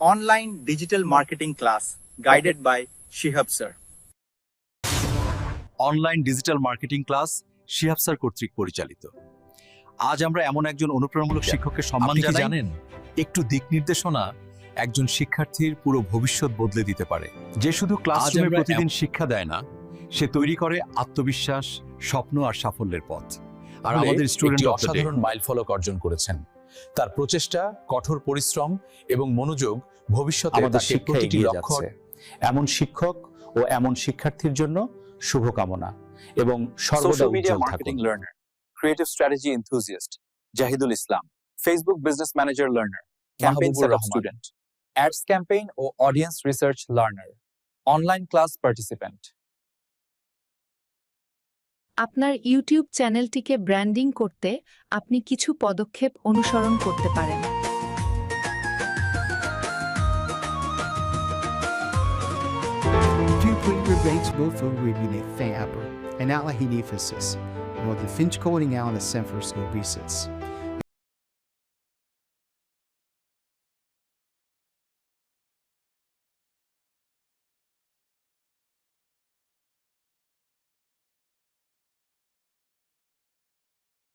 online digital marketing class guided by Shihab sir. Online digital marketing class Shihab sir কর্তৃক পরিচালিত। আজ আমরা এমন একজন অনুপ্রেরণামূলক শিক্ষককে সম্মান আপনি কি জানাই। জানেন? একটু দিক নির্দেশনা একজন শিক্ষার্থীর পুরো ভবিষ্যৎ বদলে দিতে পারে। যে শুধু ক্লাসরুমে আমরা প্রতিদিন শিক্ষা দেয় না সে তৈরি করে আত্মবিশ্বাস স্বপ্ন আর সাফল্যের পথ। আর আমাদের স্টুডেন্ট অসাধারণ মাইল ফলক অর্জন করেছেন। তার প্রচেষ্টা কঠোর পরিশ্রম এবং মনোযোগ ভবিষ্যতে আমাদের প্রতিটি লক্ষ্য এমন শিক্ষক ও এমন শিক্ষার্থীর জন্য শুভকামনা এবং সর্বদা উজ্জ্বল থাকুন। Learner creative strategy enthusiast Zahidul Islam Facebook business manager learner campaign student ads campaign ও audience research learner online class participant আপনার ইউটিউব চ্যানেলটিকে ব্র্যান্ডিং করতে আপনি কিছু পদক্ষেপ অনুসরণ করতে পারেন Two-point for reading faber, and ala hinephasis, or the finch coding out a semphers go resets.